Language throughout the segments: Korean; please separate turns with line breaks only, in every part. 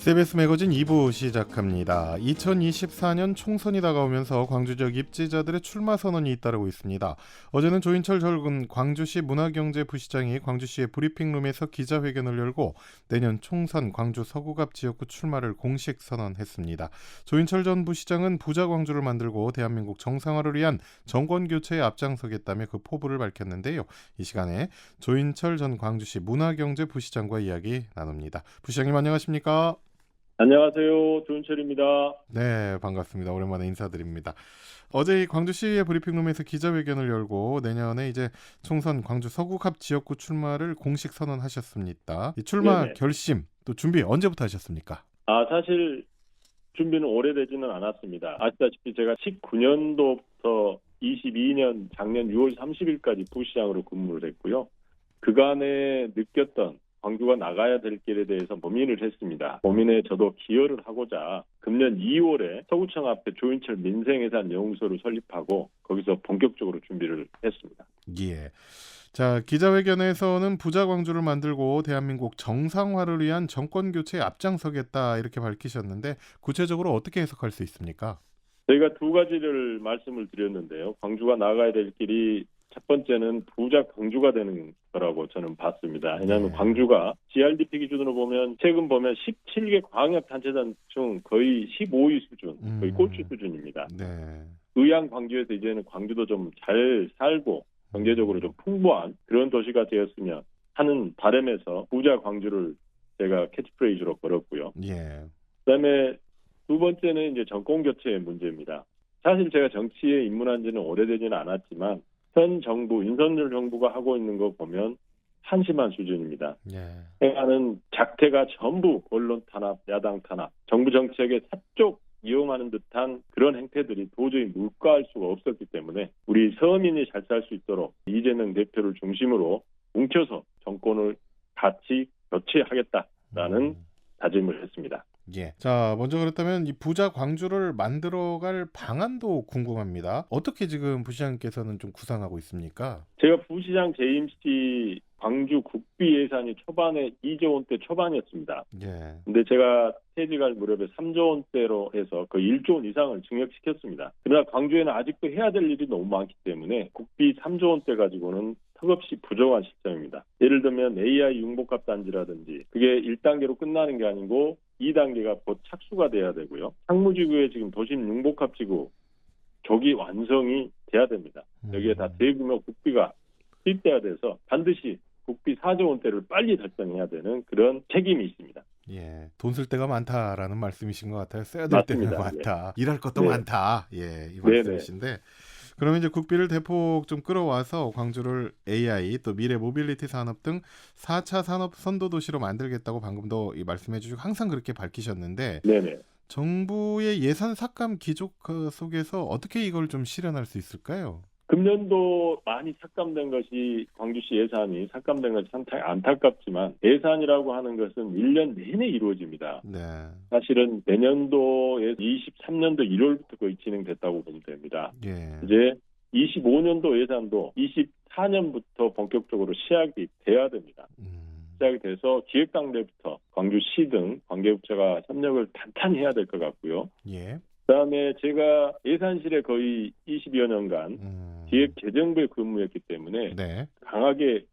CBS 매거진 2부 시작합니다. 2024년 총선이 다가오면서 광주 지역 입지자들의 출마 선언이 잇따르고 있습니다. 어제는 조인철 절근 광주시 문화경제 부시장이 광주시의 브리핑룸에서 기자회견을 열고 내년 총선 광주 서구갑 지역구 출마를 공식 선언했습니다. 조인철 전 부시장은 부자 광주를 만들고 대한민국 정상화를 위한 정권 교체에 앞장서겠다며 그 포부를 밝혔는데요. 이 시간에 조인철 전 광주시 문화경제 부시장과 이야기 나눕니다. 부시장님 안녕하십니까?
안녕하세요. 조은철입니다.
네, 반갑습니다. 오랜만에 인사드립니다. 어제 이 광주시의 브리핑룸에서 기자회견을 열고 내년에 이제 총선 광주 서구갑 지역구 출마를 공식 선언하셨습니다. 이 출마
네네.
결심 또 준비 언제부터 하셨습니까?
아, 사실 준비는 오래되지는 않았습니다. 아시다시피 제가 19년도부터 22년 작년 6월 30일까지 부시장으로 근무를 했고요. 그간에 느꼈던 광주가 나가야 될 길에 대해서 고민을 했습니다. 고민에 저도 기여를 하고자 금년 2월에 서구청 앞에 조인철 민생예산 연구소를 설립하고 거기서 본격적으로 준비를 했습니다.
예. 자, 기자회견에서는 부자 광주를 만들고 대한민국 정상화를 위한 정권 교체에 앞장서겠다 이렇게 밝히셨는데 구체적으로 어떻게 해석할 수 있습니까?
저희가 두 가지를 말씀을 드렸는데요. 광주가 나가야 될 길이 첫 번째는 부자 광주가 되는 거라고 저는 봤습니다. 왜냐하면
네.
광주가 GRDP 기준으로 보면 최근 보면 17개 광역 단체단 중 거의 15위 수준, 거의
음.
꼴찌 수준입니다.
네.
의향 광주에서 이제는 광주도 좀 잘 살고 경제적으로 좀 풍부한 그런 도시가 되었으면 하는 바람에서 부자 광주를 제가 캐치프레이즈로 걸었고요.
예.
그다음에 두 번째는 이제 정권 교체의 문제입니다. 사실 제가 정치에 입문한 지는 오래되지는 않았지만 현 정부 윤석열 정부가 하고 있는 거 보면 한심한 수준입니다.
예.
행하는 작태가 전부 언론 탄압, 야당 탄압, 정부 정책에 사쪽 이용하는 듯한 그런 행태들이 도저히 묵과할 수가 없었기 때문에 우리 서민이 잘 살 수 있도록 이재명 대표를 중심으로 뭉쳐서 정권을 같이 교체하겠다라는
음.
다짐을 했습니다.
예. 자, 먼저 그렇다면 이 부자 광주를 만들어갈 방안도 궁금합니다. 어떻게 지금 부시장께서는 좀 구상하고 있습니까?
제가 부시장 재임 시 광주 국비 예산이 초반에 2조 원대 초반이었습니다.
예.
근데 제가 퇴직할 무렵에 3조 원대로 해서 거의 1조 원 이상을 증액시켰습니다. 그러나 광주에는 아직도 해야 될 일이 너무 많기 때문에 국비 3조 원대 가지고는 턱없이 부족한 시점입니다. 예를 들면 AI 융복합 단지라든지 그게 1단계로 끝나는 게 아니고 2단계가 곧 착수가 돼야 되고요. 상무지구에 지금 도심 융복합지구 조기 완성이 돼야 됩니다. 여기에 다
음.
대규모 국비가 투입돼야 돼서 반드시 국비 4조 원대를 빨리 달성해야 되는 그런 책임이 있습니다.
예. 돈 쓸 데가 많다라는 말씀이신 것 같아요. 써야 될
맞습니다.
많다. 일할 것도
네.
많다. 예. 이
네네.
말씀이신데. 그러면 이제 국비를 대폭 좀 끌어와서 광주를 AI 또 미래 모빌리티 산업 등 4차 산업 선도 도시로 만들겠다고 방금도 이 말씀해 주시고 항상 그렇게 밝히셨는데
네네.
정부의 예산 삭감 기조 그 속에서 어떻게 이걸 좀 실현할 수 있을까요?
금년도 많이 삭감된 것이 광주시 예산이 삭감된 것이 상당히 안타깝지만 예산이라고 하는 것은 1년 내내 이루어집니다.
네.
사실은 내년도에 23년도 1월부터 거의 진행됐다고 보면 됩니다.
예.
이제 25년도 예산도 24년부터 본격적으로 시작이 돼야 됩니다.
음.
시작이 돼서 기획당대부터 광주시 등 관계국자가 협력을 단단히 해야 될 것 같고요.
예.
그다음에 제가 예산실에 거의 20여 년간
음.
기획재정부에 근무했기 때문에
네.
강하게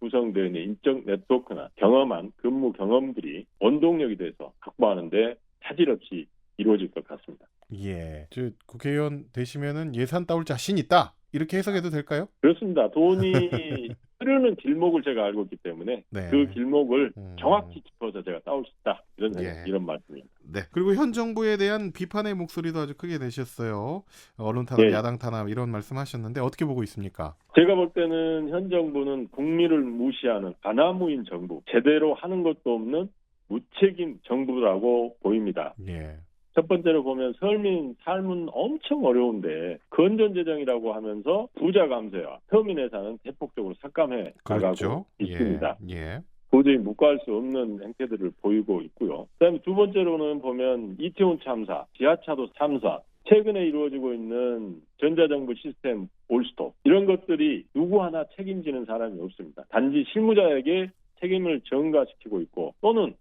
구성된 인적 네트워크나 경험한 근무 경험들이 원동력이 돼서 확보하는데 차질 없이 이루어질 것 같습니다.
예. 저 국회의원 되시면은 예산 따올 자신 있다. 이렇게 해석해도 될까요?
그렇습니다. 돈이 흐르는 길목을 제가 알고 있기 때문에
네.
그 길목을
음.
정확히 짚어서 제가 따올 수 있다 이런
예.
이런 말씀입니다.
네. 그리고 현 정부에 대한 비판의 목소리도 아주 크게 내셨어요. 언론 탄압,
예.
야당 탄압 이런 말씀하셨는데 어떻게 보고 있습니까?
제가 볼 때는 현 정부는 국민을 무시하는 가나무인 정부, 제대로 하는 것도 없는 무책임 정부라고 보입니다.
예.
첫 번째로 보면 서민 삶은 엄청 어려운데 건전재정이라고 하면서 부자 감세와 서민 예산은 대폭적으로 삭감해
그렇죠.
나가고 있습니다.
예. 예.
도저히 묵과할 수 없는 행태들을 보이고 있고요. 그다음에 두 번째로는 보면 이태원 참사, 지하차도 참사, 최근에 이루어지고 있는 전자정부 시스템 올스톱 이런 것들이 누구 하나 책임지는 사람이 없습니다. 단지 실무자에게 책임을 전가시키고 있고 또는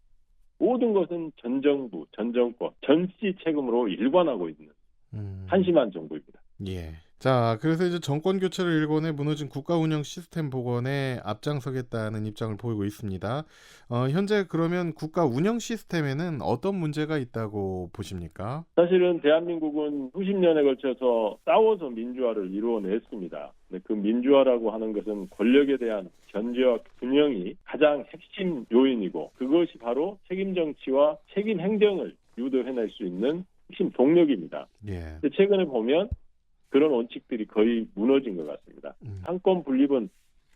모든 것은 전 정부, 전 정권, 전시 책임으로 일관하고 있는
음.
한심한 정부입니다.
예. 자, 그래서 이제 정권 교체를 일궈내 무너진 국가 운영 시스템 복원에 앞장서겠다는 입장을 보이고 있습니다. 어, 현재 그러면 국가 운영 시스템에는 어떤 문제가 있다고 보십니까?
사실은 대한민국은 수십 년에 걸쳐서 싸워서 민주화를 이루어냈습니다. 그 민주화라고 하는 것은 권력에 대한 견제와 균형이 가장 핵심 요인이고 그것이 바로 책임 정치와 책임 행정을 유도해낼 수 있는 핵심 동력입니다.
예.
최근에 보면 그런 원칙들이 거의 무너진 것 같습니다.
음.
상권 분립은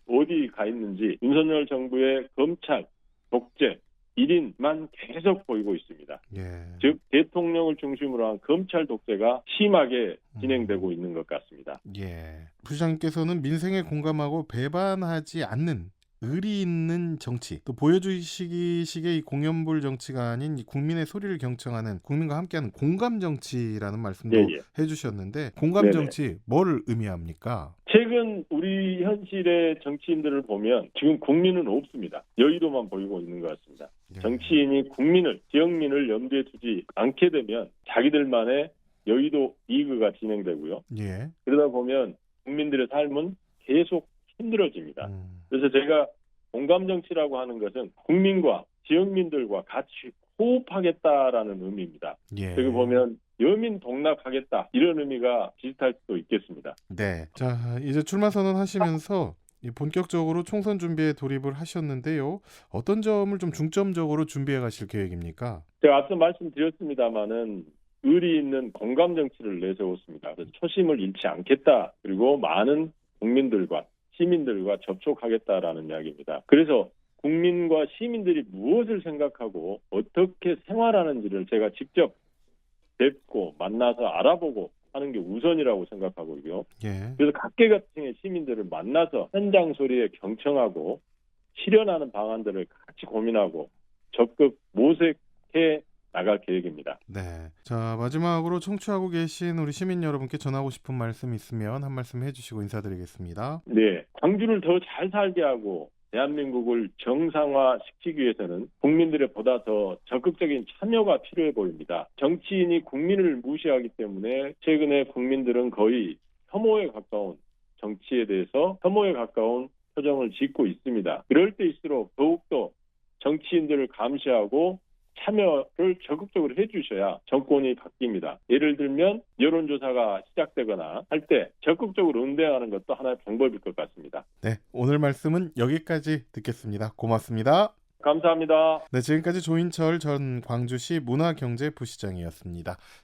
어디 가 있는지 윤석열 정부의 검찰, 독재, 1인만 계속 보이고 있습니다.
예.
즉 대통령을 중심으로 한 검찰 독재가 심하게 진행되고 있는 것 같습니다.
예. 부시장님께서는 민생에 공감하고 배반하지 않는 의리 있는 정치, 또 보여주시기식의 이 공연불 정치가 아닌 이 국민의 소리를 경청하는 국민과 함께하는 공감 정치라는 말씀도
예, 예.
해주셨는데 공감. 정치 뭘 의미합니까?
최근 우리 현실의 정치인들을 보면 지금 국민은 없습니다. 여의도만 보이고 있는 것 같습니다.
예.
정치인이 국민을 지역민을 염두에 두지 않게 되면 자기들만의 여의도 리그가 진행되고요.
예.
그러다 보면 국민들의 삶은 계속 힘들어집니다.
음.
그래서 제가 공감 정치라고 하는 것은 국민과 지역민들과 같이 호흡하겠다라는 의미입니다.
예.
여기 보면 여민 동락하겠다 이런 의미가 비슷할 수도 있겠습니다.
네. 자, 이제 출마 선언하시면서 이 본격적으로 총선 준비에 돌입을 하셨는데요. 어떤 점을 좀 중점적으로 준비해 가실 계획입니까?
제가 앞서 말씀드렸습니다마는 의리 있는 공감 정치를 내세웠습니다. 초심을 잃지 않겠다. 그리고 많은 국민들과 시민들과 접촉하겠다라는 이야기입니다. 그래서 국민과 시민들이 무엇을 생각하고 어떻게 생활하는지를 제가 직접 뵙고 만나서 알아보고 하는 게 우선이라고 생각하고 있고요.
예.
그래서 각계각층의 시민들을 만나서 현장 소리에 경청하고 실현하는 방안들을 같이 고민하고 적극 모색해 나갈 계획입니다.
네. 자, 마지막으로 청취하고 계신 우리 시민 여러분께 전하고 싶은 말씀 있으면 한 말씀 해 주시고 인사드리겠습니다.
네, 광주를 더 잘 살게 하고 대한민국을 정상화시키기 위해서는 국민들의 보다 더 적극적인 참여가 필요해 보입니다. 정치인이 국민을 무시하기 때문에 최근에 국민들은 거의 혐오에 가까운 정치에 대해서 혐오에 가까운 표정을 짓고 있습니다. 그럴 때일수록 더욱더 정치인들을 감시하고 참여를 적극적으로 해주셔야 정권이 바뀝니다. 예를 들면 여론조사가 시작되거나 할 때 적극적으로 응대하는 것도 하나의 방법일 것 같습니다.
네. 오늘 말씀은 여기까지 듣겠습니다. 고맙습니다.
감사합니다.
네, 지금까지 조인철 전 광주시 문화경제부시장이었습니다.